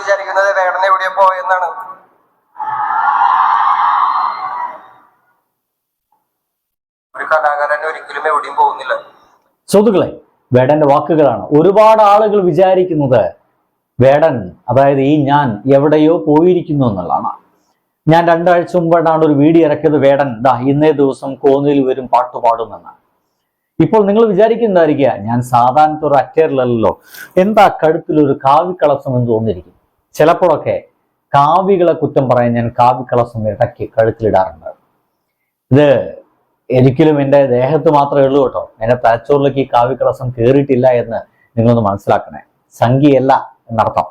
വിചാരിക്കുന്നത് വേടന എവിടെയോ പോയെന്നാണ്. ഒരു കലാകാരൻ ഒരിക്കലും എവിടെയും പോകുന്നില്ല. സുഹൃത്തുക്കളെ വേടന്റെ വാക്കുകളാണ്. ഒരുപാട് ആളുകൾ വിചാരിക്കുന്നത് വേടൻ അതായത് ഈ ഞാൻ എവിടെയോ പോയിരിക്കുന്നു എന്നുള്ളതാണ്. ഞാൻ രണ്ടാഴ്ച മുമ്പാണ് ഒരു വീഡിയോ ഇറക്കിയത് വേടൻ. ദാ ഇന്നേ ദിവസം കോന്നിൽ വരും പാട്ട് പാടുമെന്ന്. ഇപ്പോൾ നിങ്ങൾ വിചാരിക്കുന്നതായിരിക്കുക ഞാൻ സാധാരണ ഒരു അറ്റേറിലല്ലോ എന്താ കഴുത്തിൽ ഒരു കാവിക്കളസം എന്ന് തോന്നിയിരിക്കും ചിലപ്പോഴൊക്കെ കാവികളെ കുറ്റം പറയാൻ ഞാൻ കാവിക്കളസം ഇടയ്ക്ക് കഴുത്തിലിടാറുണ്ട്. ഇത് ഒരിക്കലും എന്റെ ദേഹത്ത് മാത്രമേ ഉള്ളൂ കേട്ടോ. എന്റെ തലച്ചോറിലേക്ക് ഈ കാവ്യക്കളസം കയറിയിട്ടില്ല എന്ന് നിങ്ങളൊന്ന് മനസ്സിലാക്കണേ. സംഖ്യയല്ല എന്നർത്ഥം.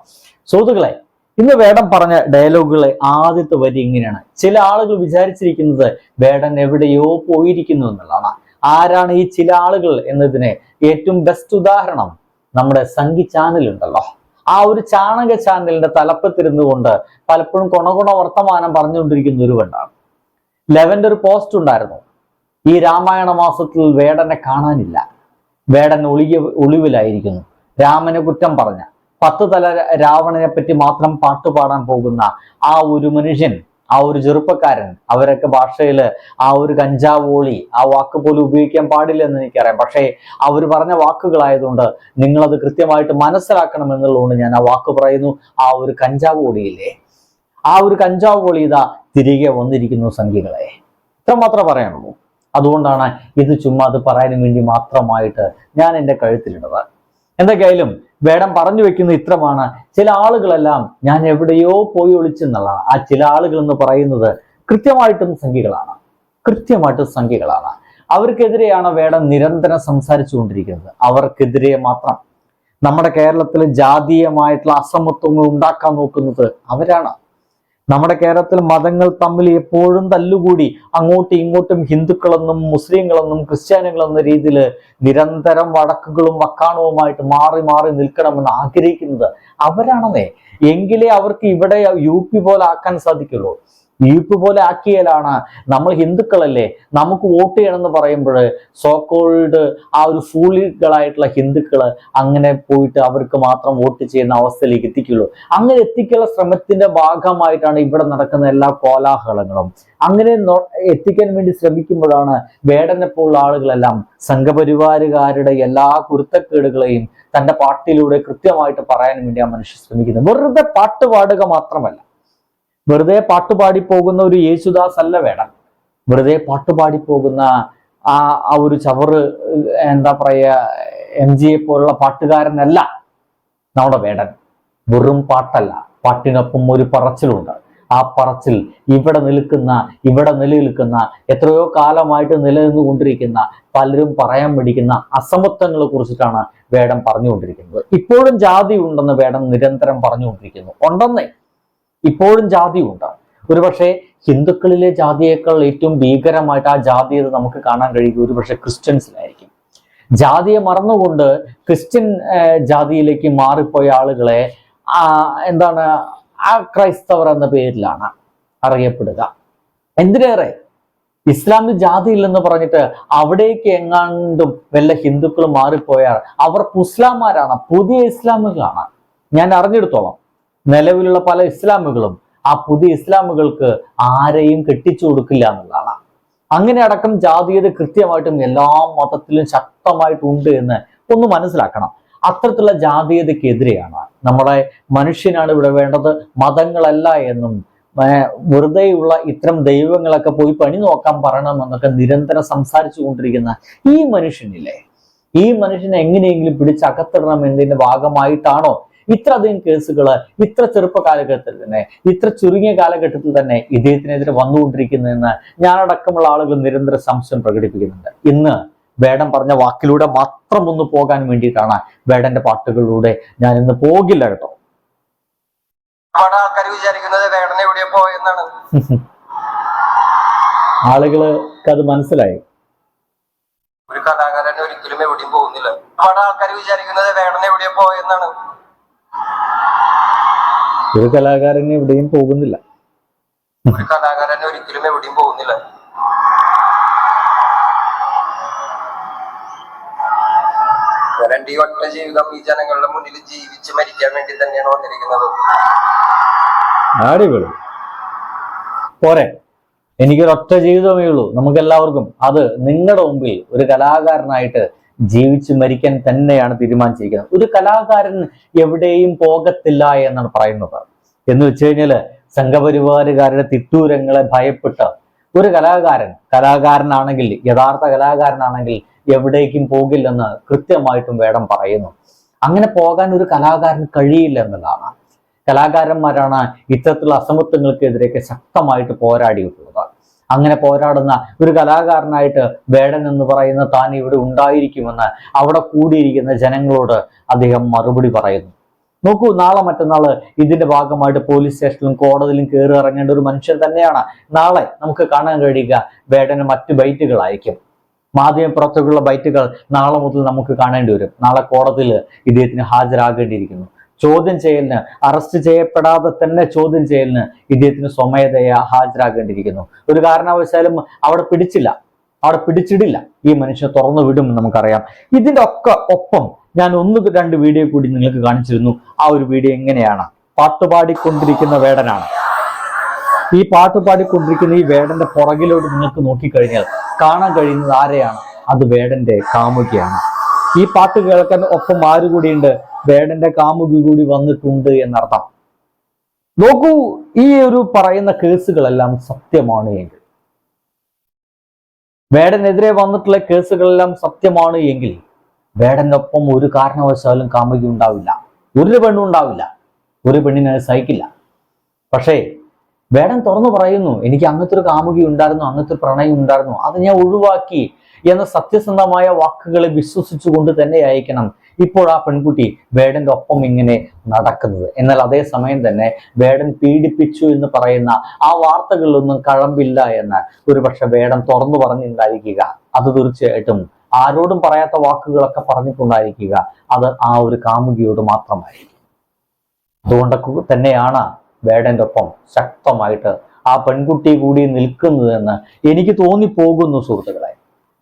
സുഹൃത്തുക്കളെ ഇന്ന് വേടം പറഞ്ഞ ഡയലോഗുകളെ ആദ്യത്തെ വരി ഇങ്ങനെയാണ്. ചില ആളുകൾ വിചാരിച്ചിരിക്കുന്നത് വേടൻ എവിടെയോ പോയിരിക്കുന്നു എന്നുള്ളതാണ്. ആരാണ് ഈ ചില ആളുകൾ എന്നതിന് ഏറ്റവും ബെസ്റ്റ് ഉദാഹരണം നമ്മുടെ സംഗി ചാനൽ ഉണ്ടല്ലോ. ആ ഒരു ചാണക ചാനലിന്റെ തലപ്പത്തിരുന്നു കൊണ്ട് പലപ്പോഴും കൊണകൊണ വർത്തമാനം പറഞ്ഞുകൊണ്ടിരിക്കുന്ന ഒരുവനാണ് ലെവന്റെ ഒരു പോസ്റ്റ് ഉണ്ടായിരുന്നു. ഈ രാമായണ മാസത്തിൽ വേടനെ കാണാനില്ല. വേടൻ ഒളിയ ഒളിവിലായിരിക്കുന്നു. രാമനെ കുറ്റം പറഞ്ഞ പത്ത് തല രാവണനെ പറ്റി മാത്രം പാട്ടുപാടാൻ പോകുന്ന ആ ഒരു മനുഷ്യൻ ആ ഒരു ചെറുപ്പക്കാരൻ അവരൊക്കെ ഭാഷയിൽ ആ ഒരു കഞ്ചാവോളി ആ വാക്ക് പോലും ഉപയോഗിക്കാൻ പാടില്ല എന്ന് എനിക്കറിയാം. പക്ഷേ അവർ പറഞ്ഞ വാക്കുകളായതുകൊണ്ട് നിങ്ങളത് കൃത്യമായിട്ട് മനസ്സിലാക്കണം എന്നുള്ളതുകൊണ്ട് ഞാൻ ആ വാക്ക് പറയുന്നു. ആ ഒരു കഞ്ചാവോളിയില്ലേ ആ ഒരു കഞ്ചാവോളി ഇതാ തിരികെ വന്നിരിക്കുന്നു സംഖ്യകളെ ഇത്രമാത്രം പറയാനുള്ളൂ. അതുകൊണ്ടാണ് ഇത് ചുമ്മാ അത് പറയാനും വേണ്ടി മാത്രമായിട്ട് ഞാൻ എന്റെ കഴുത്തിലിടുന്നത്. എന്തൊക്കെയായാലും വേടം പറഞ്ഞു വെക്കുന്ന ഇത്രമാണ്. ചില ആളുകളെല്ലാം ഞാൻ എവിടെയോ പോയി ഒളിച്ചെന്നുള്ളതാണ്. ആ ചില ആളുകൾ എന്ന് പറയുന്നത് കൃത്യമായിട്ടും സംഖ്യകളാണ് കൃത്യമായിട്ടും സംഖ്യകളാണ് അവർക്കെതിരെയാണ് വേടം നിരന്തരം സംസാരിച്ചുകൊണ്ടിരിക്കുന്നത് അവർക്കെതിരെ മാത്രം. നമ്മുടെ കേരളത്തിൽ ജാതീയമായിട്ടുള്ള അസമത്വങ്ങൾ ഉണ്ടാക്കാൻ നോക്കുന്നത് അവരാണ്. നമ്മുടെ കേരളത്തിൽ മതങ്ങൾ തമ്മിൽ എപ്പോഴും തല്ലുകൂടി. അങ്ങോട്ടും ഇങ്ങോട്ടും ഹിന്ദുക്കളെന്നും മുസ്ലിങ്ങളെന്നും ക്രിസ്ത്യാനികളെന്ന രീതിയിൽ നിരന്തരം വടക്കുകളും വക്കാണവുമായിട്ട് മാറി മാറി നിൽക്കണമെന്ന് ആഗ്രഹിക്കുന്നത് അവരാണെന്നേ. എങ്കിലേ അവർക്ക് ഇവിടെ യു പി പോലെ ആക്കാൻ സാധിക്കുള്ളൂ. യു പോലെ ആക്കിയാലാണ് നമ്മൾ ഹിന്ദുക്കളല്ലേ? നമുക്ക് വോട്ട് ചെയ്യണമെന്ന് പറയുമ്പോൾ സോക്കോൾഡ് ആ ഒരു ഫൂളികളായിട്ടുള്ള ഹിന്ദുക്കൾ അങ്ങനെ പോയിട്ട് അവർക്ക് മാത്രം വോട്ട് ചെയ്യുന്ന അവസ്ഥയിലേക്ക് എത്തിക്കുള്ളൂ. അങ്ങനെ എത്തിക്കാനുള്ള ശ്രമത്തിന്റെ ഭാഗമായിട്ടാണ് ഇവിടെ നടക്കുന്ന എല്ലാ കോലാഹലങ്ങളും. അങ്ങനെ എത്തിക്കാൻ വേണ്ടി ശ്രമിക്കുമ്പോഴാണ് വേടനെ പോലുള്ള ആളുകളെല്ലാം സംഘപരിവാരുകാരുടെ എല്ലാ കുരുത്തക്കേടുകളെയും തന്റെ പാട്ടിലൂടെ കൃത്യമായിട്ട് പറയാൻ വേണ്ടി ആ മനുഷ്യൻ ശ്രമിക്കുന്നത്. വെറുതെ പാട്ട് പാടുക മാത്രമല്ല. വെറുതെ പാട്ടുപാടി പോകുന്ന ഒരു യേശുദാസ് അല്ല വേണം. വെറുതെ പാട്ടുപാടി പോകുന്ന ആ ആ ഒരു ചവറ് എന്താ പറയുക എം ജിയെ പോലുള്ള പാട്ടുകാരനല്ല നമ്മുടെ വേടൻ. വെറും പാട്ടല്ല പാട്ടിനൊപ്പം ഒരു പറച്ചിലുണ്ട്. ആ പറച്ചിൽ ഇവിടെ നിൽക്കുന്ന ഇവിടെ നിലനിൽക്കുന്ന എത്രയോ കാലമായിട്ട് നിലനിന്നുകൊണ്ടിരിക്കുന്ന പലരും പറയാൻ പഠിക്കുന്ന അസമത്വങ്ങളെ കുറിച്ചിട്ടാണ് വേടം പറഞ്ഞുകൊണ്ടിരിക്കുന്നത്. ഇപ്പോഴും ജാതി ഉണ്ടെന്ന് വേടം നിരന്തരം പറഞ്ഞുകൊണ്ടിരിക്കുന്നു. ഉണ്ടെന്നേ ഇപ്പോഴും ജാതിയുണ്ട്. ഒരുപക്ഷെ ഹിന്ദുക്കളിലെ ജാതിയേക്കാൾ ഏറ്റവും ഭീകരമായിട്ട് ആ ജാതീയത നമുക്ക് കാണാൻ കഴിയുക ഒരുപക്ഷെ ക്രിസ്ത്യൻസിലായിരിക്കും. ജാതിയെ മറന്നുകൊണ്ട് ക്രിസ്ത്യൻ ജാതിയിലേക്ക് മാറിപ്പോയ ആളുകളെ എന്താണ് ആ ക്രൈസ്തവർ എന്ന പേരിലാണ് അറിയപ്പെടുക. എന്തിനേറെ? ഇസ്ലാമിൽ ജാതിയില്ലെന്ന് പറഞ്ഞിട്ട് അവിടേക്ക് എങ്ങാണ്ടും വല്ല ഹിന്ദുക്കൾ മാറിപ്പോയാൽ അവർ മുസ്ലാംമാരാണ് പുതിയ ഇസ്ലാമുകളാണ്. ഞാൻ അറിഞ്ഞെടുത്തോളം. നിലവിലുള്ള പല ഇസ്ലാമുകളും ആ പുതിയ ഇസ്ലാമുകൾക്ക് ആരെയും കെട്ടിച്ചു കൊടുക്കില്ല എന്നുള്ളതാണ്. അങ്ങനെ അടക്കം ജാതീയത കൃത്യമായിട്ടും എല്ലാ മതത്തിലും ശക്തമായിട്ടുണ്ട് എന്ന് ഒന്ന് മനസ്സിലാക്കണം. അത്തരത്തിലുള്ള ജാതീയതയ്ക്കെതിരെയാണ് നമ്മുടെ മനുഷ്യനാണ് ഇവിടെ വേണ്ടത് മതങ്ങളല്ല എന്നും വെറുതെയുള്ള ഇത്തരം ദൈവങ്ങളൊക്കെ പോയി പണി നോക്കാൻ പറയണമെന്നൊക്കെ നിരന്തരം സംസാരിച്ചു കൊണ്ടിരിക്കുന്ന ഈ മനുഷ്യനില്ലേ? ഈ മനുഷ്യനെ എങ്ങനെയെങ്കിലും പിടിച്ചകത്തിടണം എന്നതിന്റെ ഭാഗമായിട്ടാണോ ഇത്ര അധികം കേസുകൾ ഇത്ര ചെറുപ്പ കാലഘട്ടത്തിൽ തന്നെ ഇത്ര ചുരുങ്ങിയ കാലഘട്ടത്തിൽ തന്നെ ഇദ്ദേഹത്തിനെതിരെ വന്നുകൊണ്ടിരിക്കുന്നതെന്ന് ഞാനടക്കമുള്ള ആളുകൾ നിരന്തര സംശയം പ്രകടിപ്പിക്കുന്നുണ്ട്. ഇന്ന് വേടം പറഞ്ഞ വാക്കിലൂടെ മാത്രം ഒന്ന് പോകാൻ വേണ്ടിയിട്ടാണ് വേടന്റെ പാട്ടുകളിലൂടെ ഞാൻ ഇന്ന് പോകില്ല കേട്ടോ. ഒരുപാട് ആൾക്കാർ വിചാരിക്കുന്നത് വേടന എവിടെയോ പോയെന്നാണ് ആളുകൾക്ക് അത് മനസ്സിലായി. ഒരു കലാകാരൻ ഒരിക്കലും എവിടെയും പോകുന്നില്ല. ഒരുപാട് ആൾക്കാർ വിചാരിക്കുന്നത് വേടന എവിടെയാ പോയെന്നാണ് ഒരു കലാകാരൻ എവിടെയും പോകുന്നില്ല. ഒരു കലാകാരൻ ഒരിക്കലും എവിടെയും പോകുന്നില്ല. ഇവരെന്റെ ഈ ഒറ്റ ജീവിതം ഈ ജനങ്ങളുടെ മുന്നിൽ ജീവിച്ച് മരിക്കാൻ വേണ്ടി തന്നെയാണ് വന്നിരിക്കുന്നത്. അടിപൊളി പോരെ. എനിക്കൊരൊറ്റ ജീവിതമേ ഉള്ളൂ. നമുക്ക് എല്ലാവർക്കും അത് നിങ്ങളുടെ മുമ്പിൽ ഒരു കലാകാരനായിട്ട് ജീവിച്ച് മരിക്കാൻ തന്നെയാണ് തീരുമാനിച്ചിരിക്കുന്നത്. ഒരു കലാകാരൻ എവിടെയും പോകത്തില്ല എന്നാണ് പറയുന്നത്. എന്ന് വെച്ച് കഴിഞ്ഞാൽ സംഘപരിവാരുകാരുടെ തിട്ടൂരങ്ങളെ ഭയപ്പെട്ട ഒരു കലാകാരൻ കലാകാരനാണെങ്കിൽ യഥാർത്ഥ കലാകാരനാണെങ്കിൽ എവിടേക്കും പോകില്ലെന്ന് കൃത്യമായിട്ടും വേടം പറയുന്നു. അങ്ങനെ പോകാൻ ഒരു കലാകാരൻ കഴിയില്ല എന്നുള്ളതാണ്. കലാകാരന്മാരാണ് ഇത്തരത്തിലുള്ള അസമത്വങ്ങൾക്കെതിരെയൊക്കെ ശക്തമായിട്ട് പോരാടിയിട്ടുള്ളത് അങ്ങനെ പോരാടുന്ന ഒരു കലാകാരനായിട്ട് വേടൻ എന്ന് പറയുന്ന താൻ ഇവിടെ ഉണ്ടായിരിക്കുമെന്ന് അവിടെ കൂടിയിരിക്കുന്ന ജനങ്ങളോട് അദ്ദേഹം മറുപടി പറയുന്നു. നോക്കൂ നാളെ മറ്റന്നാൾ ഇതിന്റെ ഭാഗമായിട്ട് പോലീസ് സ്റ്റേഷനിലും കോടതിയിലും കയറി ഇറങ്ങേണ്ട ഒരു മനുഷ്യൻ തന്നെയാണ്. നാളെ നമുക്ക് കാണാൻ കഴിയുക വേടന് മറ്റു ബൈറ്റുകളായിരിക്കും മാധ്യമ പുറത്തേക്കുള്ള ബൈറ്റുകൾ നാളെ മുതൽ നമുക്ക് കാണേണ്ടി വരും. നാളെ കോടതിയിൽ ഇദ്ദേഹത്തിന് ഹാജരാകേണ്ടിയിരിക്കുന്നു. ചോദ്യം ചെയ്യലിന് അറസ്റ്റ് ചെയ്യപ്പെടാതെ തന്നെ ചോദ്യം ചെയ്യലിന് ഇദ്ദേഹത്തിന് സ്വമേധയാ ഹാജരാകേണ്ടിയിരിക്കുന്നു. ഒരു കാരണവശാലും അവിടെ പിടിച്ചില്ല. അവിടെ പിടിച്ചിടില്ല. ഈ മനുഷ്യനെ തുറന്നു വിടും എന്ന് നമുക്കറിയാം. ഇതിന്റെ ഒക്കെ ഒപ്പം ഞാൻ ഒന്ന് രണ്ട് വീഡിയോ കൂടി നിങ്ങൾക്ക് കാണിച്ചിരുന്നു. ആ ഒരു വീഡിയോ എങ്ങനെയാണ്? പാട്ടുപാടിക്കൊണ്ടിരിക്കുന്ന വേടനാണ്. ഈ പാട്ടുപാടിക്കൊണ്ടിരിക്കുന്ന ഈ വേടന്റെ പുറകിലോട്ട് നിങ്ങൾക്ക് നോക്കിക്കഴിഞ്ഞാൽ കാണാൻ കഴിയുന്നത് ആരെയാണ്? അത് വേടന്റെ കാമുകിയാണ്. ഈ പാട്ട് കേൾക്കാൻ ഒപ്പം ആര് കൂടിയുണ്ട്? വേടന്റെ കാമുകി കൂടി വന്നിട്ടുണ്ട് എന്നർത്ഥം. നോക്കൂ ഈ ഒരു പറയുന്ന കേസുകളെല്ലാം സത്യമാണ് എങ്കിൽ. വേടനെതിരെ വന്നിട്ടുള്ള കേസുകളെല്ലാം സത്യമാണ് എങ്കിൽ വേടനൊപ്പം ഒരു കാരണവശാലും കാമുകി ഉണ്ടാവില്ല. ഒരു പെണ്ണും ഉണ്ടാവില്ല. ഒരു പെണ്ണിനെ സഹിക്കില്ല. പക്ഷേ വേടൻ തുറന്നു പറയുന്നു എനിക്ക് അങ്ങനത്തെ ഒരു കാമുകി ഉണ്ടായിരുന്നു അങ്ങനത്തെ ഒരു പ്രണയം ഉണ്ടായിരുന്നു. അത് ഞാൻ ഒഴിവാക്കി. എന്ന സത്യസന്ധമായ വാക്കുകളെ വിശ്വസിച്ചുകൊണ്ട് തന്നെ അയക്കണം ഇപ്പോൾ ആ പെൺകുട്ടി വേടന്റെ ഒപ്പം ഇങ്ങനെ നടക്കുന്നത്. എന്നാൽ അതേ സമയം തന്നെ വേടൻ പീഡിപ്പിച്ചു എന്ന് പറയുന്ന ആ വാർത്തകളിലൊന്നും കഴമ്പില്ല എന്ന് ഒരുപക്ഷെ വേടൻ തുറന്നു പറഞ്ഞിട്ടുണ്ടായിരിക്കുക. അത് തീർച്ചയായിട്ടും ആരോടും പറയാത്ത വാക്കുകളൊക്കെ പറഞ്ഞിട്ടുണ്ടായിരിക്കുക. അത് ആ ഒരു കാമുകിയോട് മാത്രമായിരിക്കും. അതുകൊണ്ടൊക്കെ തന്നെയാണ് വേടന്റെ ഒപ്പം ശക്തമായിട്ട് ആ പെൺകുട്ടി കൂടി നിൽക്കുന്നതെന്ന് എനിക്ക് തോന്നിപ്പോകുന്നു സുഹൃത്തുക്കളെ.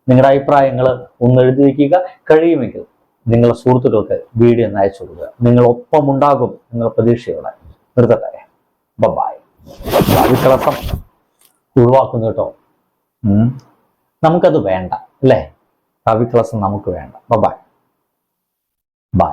നിങ്ങളുടെ അഭിപ്രായങ്ങൾ ഒന്ന് എഴുതി വയ്ക്കുക കഴിയുമെങ്കിൽ നിങ്ങളുടെ സുഹൃത്തുക്കൾക്ക് വീഡിയോ ഒന്ന് അയച്ചു കൊടുക്കുക. നിങ്ങൾ ഒപ്പം ഉണ്ടാകും നിങ്ങൾ പ്രതീക്ഷയോടെ നിർത്തട്ടെ. ബബായ് കളസം ഒഴിവാക്കുന്നു കേട്ടോ. നമുക്കത് വേണ്ട അല്ലേ? കവിക്ലാസ് നമുക്ക് വേണ്ട. Bye-bye by